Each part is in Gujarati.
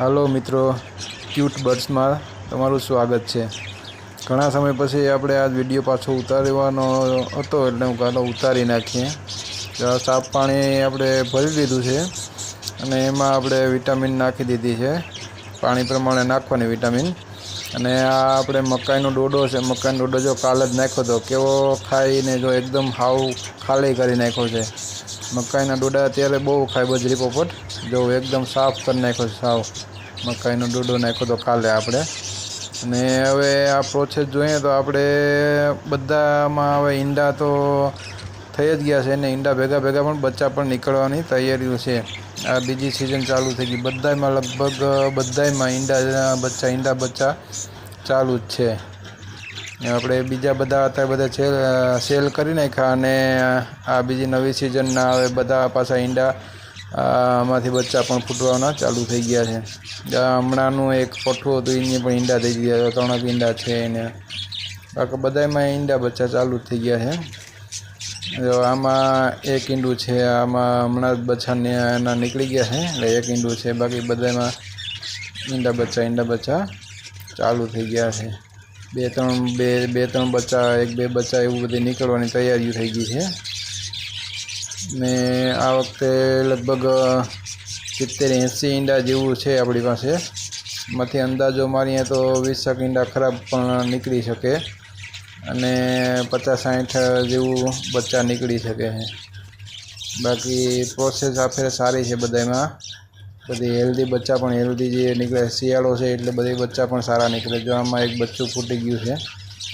હાલો મિત્રો ક્યુટ બર્ડ્સમાં તમારું સ્વાગત છે. ઘણા સમય પછી આપણે આ વીડિયો પાછો ઉતારવાનો હતો એટલે હું કાલો ઉતારી નાખીએ. સાફ પાણી આપણે ભરી લીધું છે અને એમાં આપણે વિટામિન નાખી દીધી છે. પાણી પ્રમાણે નાખવાની વિટામિન. અને આ આપણે મકાઈનો ડોડો છે, મકાઈનો ડોડો જો કાલ જ નાખ્યો હતો કેવો ખાઈને જો એકદમ હાવ ખાલી કરી નાખ્યો છે. મકાઈના ડોડા અત્યારે બહુ ખાય બજરી પોપટ. જો એકદમ સાફ કરી નાખ્યો છે સાવ. મકાઈનો ડોડો નાખ્યો તો કાલે આપણે. અને હવે આ પ્રોસેસ જોઈએ તો આપણે બધામાં હવે ઈંડા તો થઈ જ ગયા છે ને ઈંડા ભેગા ભેગા પણ બચ્ચા પણ નીકળવાની તૈયારીઓ છે. આ બીજી સિઝન ચાલુ થઈ ગઈ. બધામાં લગભગ બધામાં ઈંડા બચ્ચા ઈંડા બચ્ચા ચાલુ જ છે. આપણે બીજા બધા અત્યારે બધા સેલ સેલ કરી નાખ્યા અને આ બીજી નવી સિઝનના હવે બધા પાછા ઈંડા આમાંથી બચ્ચા પણ ફૂટવાના, ચાલુ થઈ ગયા છે. હમણાંનું એક પઠ્ઠું હતું, એને પણ ઈંડા થઈ ગયા ત્રણ ઈંડા છે એને. બાકી બધામાં ઈંડા બચ્ચા ચાલુ જ થઈ ગયા છે. આમાં એક ઈંડું છે, આમાં હમણાં જ બચ્ચાને એના નીકળી ગયા છે, એટલે એક ઈંડું છે, બાકી બધામાં ઈંડા બચ્ચા ઈંડા બચ્ચા ચાલુ થઈ ગયા છે. બે, ત્રણ, બે બે, ત્રણ બચ્ચા, એક, બે બચ્ચા, એવું બધી નીકળવાની તૈયારીઓ થઈ ગઈ છે. ને આ વખતે લગભગ સિત્તેર એંસી ઈંડા જેવું છે આપણી પાસે. માંથી અંદાજો મારીએ તો વીસેક ઈંડા ખરાબ પણ નીકળી શકે. અને પચાસ સાઠ જેવું બચ્ચા નીકળી શકે છે. બાકી પ્રોસેસ આ સારી છે બધામાં બધી હેલ્ધી બચ્ચા પણ હેલ્ધી જે નીકળે, શિયાળો છે એટલે બધી બચ્ચા પણ સારા નીકળે. જો આમાં એક બચ્ચું ફૂટી ગયું છે.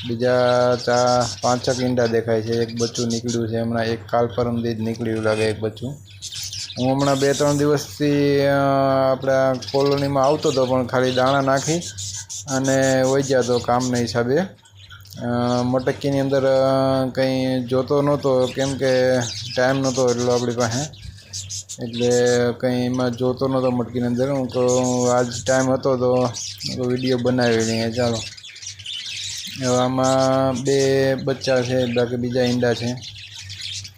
બીજા ચા પાંચક ઈંડા દેખાય છે. એક બચ્ચું નીકળ્યું છે. હમણાં એક કાલ પરમથી જ નીકળ્યું લાગે એક બચ્ચું. હું હમણાં બે, ત્રણ દિવસથી આપણા કોલોનીમાં આવતો હતો, પણ ખાલી દાણા નાખી અને વહી જતો કામના હિસાબે. મટકીની અંદર કંઈ જોતો નહોતો, કેમ કે ટાઈમ નહોતો એટલો આપણી પાસે. એટલે કંઈ એમાં જોતો નહોતો મટકીની અંદર. હું તો આજ ટાઈમ હતો તો વીડિયો બનાવી લઈએ, ચાલો. આમાં બે બચ્ચા છે બાકી બીજા ઈંડા છે.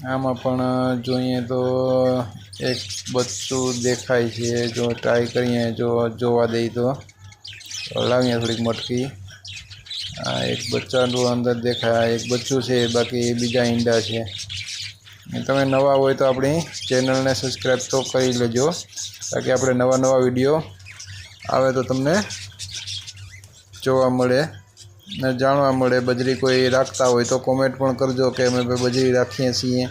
આમાં પણ જોઈએ તો એક બચ્ચું દેખાય છે, જો ટ્રાય કરીએ, જો જોવા દઈએ તો. લાવીએ થોડીક મટકી. આ એક બચ્ચાનું અંદર દેખાય એક બચ્ચું છે, બાકી બીજા ઈંડા છે. તમે નવા હોય તો આપણી ચેનલને સબસ્ક્રાઈબ તો કરી લેજો. તાકી આપણે નવા નવા વીડિયો આવે તો તમને જોવા મળે. ને જાણવા મળે, બજરી કોઈ રાખતા હોય તો કોમેન્ટ પણ કરજો કે અમે બજરી રાખીએ છીએ.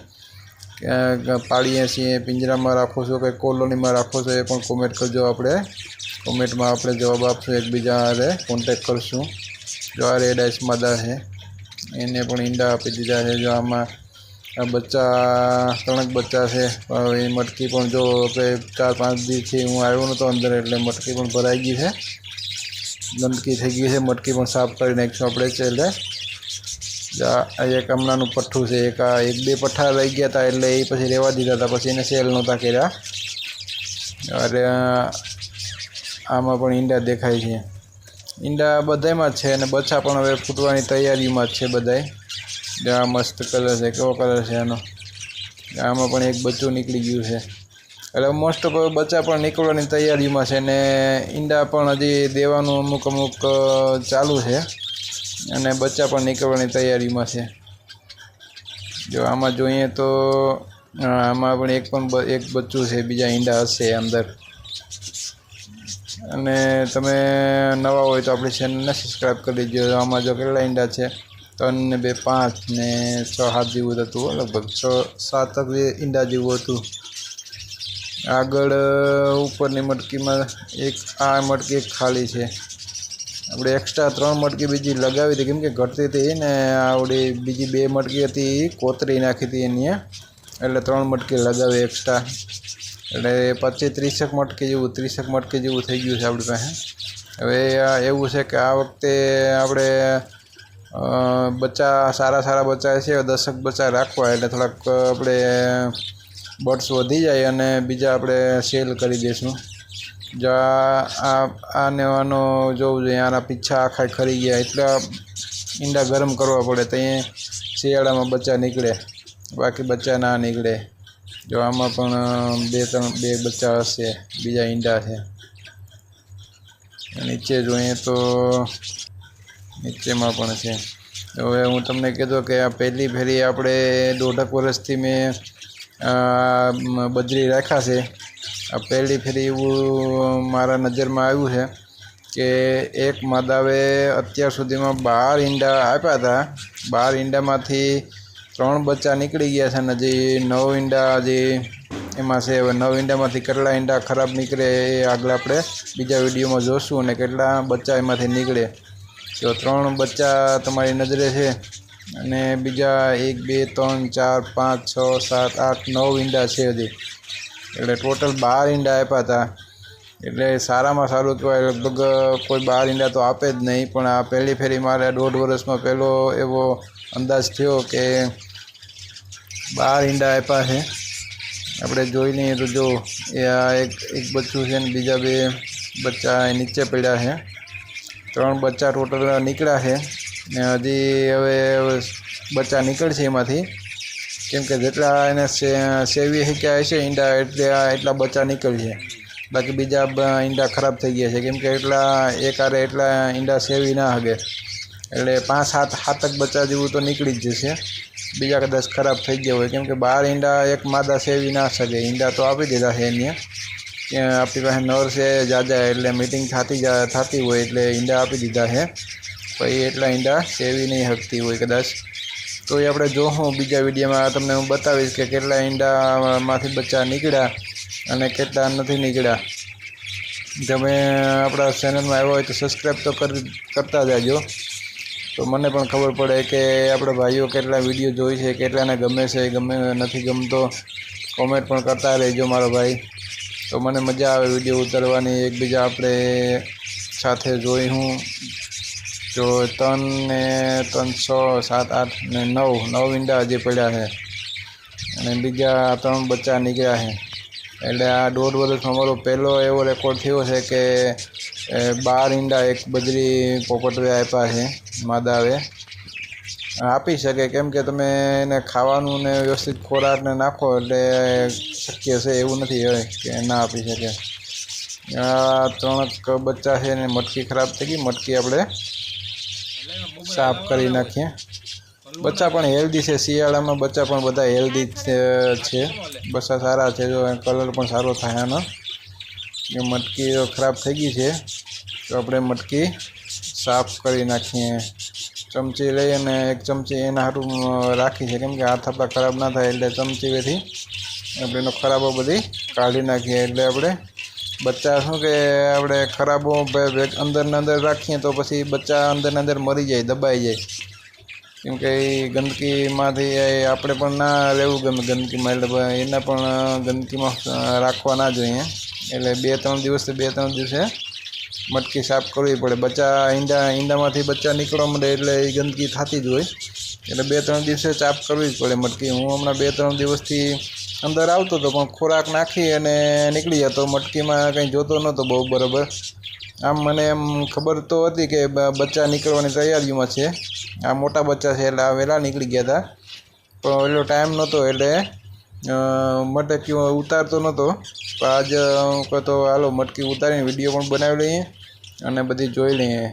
કે પાડીએ છીએ, પિંજરામાં રાખો છો કે કોલોનીમાં રાખો છો એ પણ કોમેન્ટ કરજો આપણે. કોમેન્ટમાં આપણે જવાબ આપશું એકબીજા હારે કોન્ટેક કરશું. જો આ રેડ આઈસ માદા છે, એને પણ ઈંડા આપી દીધા છે. જો આમાં બચ્ચા ત્રણેક બચ્ચા છે એ મટકી પણ જો ચાર પાંચ દિવસથી હું આવ્યો નહોતો અંદર એટલે મટકી પણ ભરાઈ ગઈ છે. ગંદકી થઈ ગઈ છે, મટકી પણ સાફ કરી નાખીશું આપણે છે એટલે એક હમણાંનું પઠ્ઠું છે, એક આ એક બે પઠ્ઠા રહી ગયા હતા એટલે એ પછી રહેવા દીધા હતા પછી એને સેલ નહોતા કર્યા. અરે આમાં પણ ઈંડા દેખાય છે. ઈંડા બધામાં જ છે અને બચ્છા પણ હવે ફૂટવાની તૈયારીમાં જ છે બધાય. આ મસ્ત કલર છે, કેવો કલર છે એનો આમાં પણ એક બચ્ચું નીકળી ગયું છે. એટલે મોસ્ટ ઓફ બચ્ચા પણ નીકળવાની તૈયારીમાં છે ને ઈંડા પણ હજી દેવાનું અમુક અમુક ચાલુ છે. અને બચ્ચા પણ નીકળવાની તૈયારીમાં છે. જો આમાં જોઈએ તો આમાં પણ એક પણ એક બચ્ચું છે, બીજા ઈંડા હશે અંદર. અને તમે નવા હોય તો આપણી ચેનલને સબસ્ક્રાઈબ કરી દેજો. આમાં જો કેટલા ઈંડા છે? ત્રણ ને બે, પાંચ ને છ સાત જેવું હતું લગભગ છ, સાત ઈંડા જેવું હતું. આગળ ઉપરની મટકીમાં એક, આ મટકી ખાલી છે. આપણે એક્સ્ટ્રા ત્રણ મટકી બીજી લગાવી હતી. કેમ કે ઘટતી હતી ને આવડી બીજી બે મટકી હતી કોતરી નાખી હતી એની એટલે ત્રણ મટકી લગાવી એક્સ્ટ્રા એટલે પચીસ ત્રીસેક મટકી જેવું, ત્રીસેક મટકી જેવું થઈ ગયું છે આપણી પાસે. હવે એવું છે કે આ વખતે આપણે બચ્ચા સારા સારા બચ્ચા છે, દસક બચ્ચા રાખવા. એટલે થોડાક આપણે બર્ડ્સ વધી જાય અને બીજા આપણે સેલ કરી દઈશું. જો આ આને આનો જોવું જોઈએ, આના પીછા આખા ખરી ગયા. એટલા ઈંડા ગરમ કરવા પડે તો અહીંયા શિયાળામાં બચ્ચા નીકળે, બાકી બચ્ચા ના નીકળે. જો આમાં પણ બે ત્રણ બે બચ્ચા હશે, બીજા ઈંડા છે. નીચે જોઈએ તો નીચેમાં પણ છે. હવે હું તમને કીધું કે આ પહેલી ફેરી આપણે દોઢક વર્ષથી મ- બજરી રાખાશે પહેલી ફેરી એવું મારા નજરમાં આવ્યું છે કે એક માદાવે અત્યાર સુધીમાં બાર ઈંડા આપ્યા હતા. બાર ઈંડામાંથી ત્રણ બચ્ચા નીકળી ગયા છે અને હજી નવ ઈંડા હજી એમાં છે, હવે નવ ઈંડામાંથી કેટલા ઈંડા ખરાબ નીકળે એ આગળ આપણે બીજા વિડીયોમાં જોશું અને કેટલા બચ્ચા એમાંથી નીકળે. તો ત્રણ બચ્ચા તમારી નજરે છે અને બીજા એક, બે, ત્રણ, ચાર, પાંચ, છ, સાત, આઠ, નવ ઈંડા છે હજી. એટલે ટોટલ બાર ઈંડા આપ્યા હતા. એટલે સારામાં સારું કહેવાય લગભગ કોઈ બાર ઈંડા તો આપે જ નહીં, પણ આ પહેલી ફેરી મારે દોઢ વર્ષમાં પહેલો એવો અંદાજ થયો કે બાર ઈંડા આપ્યા છે. આપણે જોઈ લઈએ તો જો એ આ એક એક બચ્ચું છે ને બીજા બે બચ્ચા નીચે પડ્યા છે. ત્રણ બચ્ચા ટોટલ નીકળ્યા છે. ને હજી હવે બચ્ચા નીકળશે એમાંથી. કેમ કે જેટલા એને સે- સેવી શીખ્યા હશે, ઈંડા એટલે એટલા બચ્ચા નીકળશે. બાકી બીજા બ- ઈંડા ખરાબ થઈ ગયા છે. કેમ કે એટલા એક આરે એટલા ઈંડા સેવી ના હગે એટલે પાંચ, સાત, સાતક બચ્ચા જેવું તો નીકળી જ જશે. બીજા કદાચ ખરાબ થઈ ગયા હોય. કેમ કે બાર ઈંડા એક માદા સેવી ના શકે. ઈંડા તો આપી દીધા છે એને. કે આપણી પાસે નર છે, જાજા એટલે મીટિંગ થતી જા, થતી હોય એટલે ઈંડા આપી દીધા છે. પછી એટલા ઈંડા સેવી નહીં શકતી હોય કદાચ. તો એ આપણે જોશું બીજા વિડીયોમાં તમને હું બતાવીશ કે કેટલા ઈંડામાંથી બચ્ચા નીકળ્યા અને કેટલા નથી નીકળ્યા. તમે આપણા ચેનલમાં આવ્યા હોય તો સબસ્ક્રાઈબ તો કરી, કરતા જાજો. તો મને પણ ખબર પડે કે આપણા ભાઈઓ કેટલા વીડિયો જોઈ છે, કેટલાને ગમે છે, ગમે નથી ગમતો. કોમેન્ટ પણ કરતા રહેજો મારો ભાઈ. તો મને મજા આવે વીડિયો ઉતારવાની. એકબીજા આપણે સાથે જોઈ હું. જો ત્રણ ને ત્રણ છ, સાત, આઠ ને નવ નવ ઈંડા હજી પડ્યા છે. અને બીજા ત્રણ બચ્ચા નીકળ્યા છે. એટલે આ દોઢ વર્ષમાં મારો પહેલો એવો રેકોર્ડ થયો છે કે બાર ઈંડા એક બજરી પોપટવે આપ્યા છે, માદાવે. આપી શકે કેમ કે તમે એને ખાવાનું ને વ્યવસ્થિત ખોરાકને નાખો એટલે શક્ય છે એવું નથી હોય કે ના આપી શકે. આ ત્રણક બચ્ચા છે ને મટકી ખરાબ થઈ ગઈ, મટકી આપણે સાફ કરી નાખીએ. બચ્ચા પણ હેલ્ધી છે. શિયાળામાં બચ્ચા પણ બધા હેલ્ધી છે બચ્ચા સારા છે. જો કલર પણ સારો થાય આનો. એ મટકી ખરાબ થઈ ગઈ છે. તો આપણે મટકી સાફ કરી નાખીએ. ચમચી લઈ અને એક ચમચી એના હારું રાખી છે. કેમ કે હાથ આપણા ખરાબ ના થાય એટલે ચમચી બેથી આપણે એનો ખરાબો બધી કાઢી નાખીએ. એટલે આપણે બચ્ચા શું કે આપણે ખરાબો અંદરને અંદર રાખીએ તો પછી બચ્ચા અંદરને અંદર મરી જાય, દબાઈ જાય. કેમ કે એ ગંદકીમાંથી આપણે પણ ના રહેવું ગમે ગંદકીમાં, એટલે એને પણ ગંદકીમાં રાખવા ના જોઈએ. એટલે બે ત્રણ દિવસથી બે ત્રણ દિવસે મટકી સાફ કરવી પડે. બચ્ચા ઈંડા, ઈંડામાંથી બચ્ચા નીકળવા માંડે એટલે એ ગંદકી થતી જ હોય. એટલે બે ત્રણ દિવસે સાફ કરવી જ પડે મટકી. હું હમણાં બે ત્રણ દિવસથી અંદર આવતો હતો પણ ખોરાક નાખી અને નીકળી જતો મટકીમાં કંઈ જોતો નહોતો બહુ બરાબર. આમ મને એમ ખબર તો હતી કે બચ્ચા નીકળવાની તૈયારીમાં છે. આ મોટા બચ્ચા છે એટલે આ વહેલા નીકળી ગયા હતા પણ એટલો ટાઈમ નહોતો એટલે મટકી ઉતારતો નહોતો. પણ આજ કહેતો હાલો મટકી ઉતારીને વીડિયો પણ બનાવી લઈએ અને બધી જોઈ લઈએ.